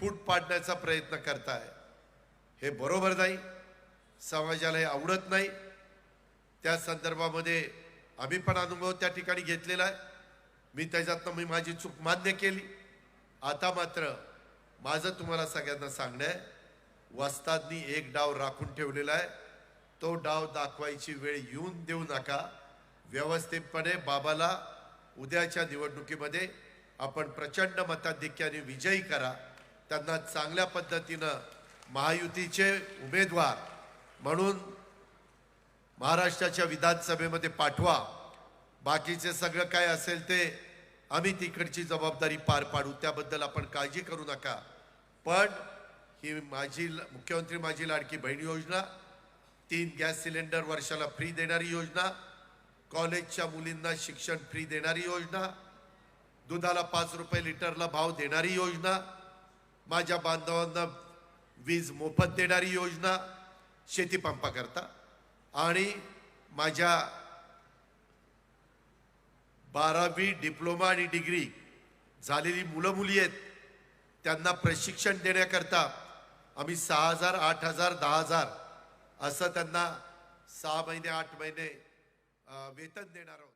फूट पाडण्याचा प्रयत्न करताय. हे बरोबर नाही. समाजाला हे आवडत नाही. त्या संदर्भामध्ये आम्ही पण अनुभव त्या ठिकाणी घेतलेला आहे. मी त्याच्यातनं मी माझी चूक मान्य केली. आता मात्र माझं तुम्हाला सगळ्यांना सांगणं आहे. वस्तादनी एक डाव राखून ठेवलेला आहे. तो डाव दाखवायची वेळ येऊन देऊ नका. व्यवस्थितपणे बाबाला उद्याच्या निवडणुकीमध्ये आपण प्रचंड मताधिक्याने विजयी करा. त्यांना चांगल्या पद्धतीनं महायुतीचे उमेदवार म्हणून महाराष्ट्राच्या विधानसभेमध्ये पाठवा. बाकीचे सगळं काय असेल ते आम्ही तिकडची जबाबदारी पार पाडू. त्याबद्दल आपण काळजी करू नका. पण ही माझी मुख्यमंत्री माझी लाडकी बहीण योजना तीन गॅस सिलेंडर वर्षाला फ्री देणारी योजना कॉलेजच्या मुलींना शिक्षण फ्री देणारी योजना दुधाला पाच रुपये लिटरला भाव देणारी योजना माझ्या बांधवांना वीज मोफत देणारी योजना शेतीपंपाकरता आणि माझ्या बारावी डिप्लोमा आणि डिग्री झालेली मुलं मुली आहेत त्यांना प्रशिक्षण देण्याकरता आम्ही सहा हजार आठ हजार दहा हजार असं त्यांना सहा महिने आठ महिने वेतन देणार आहोत.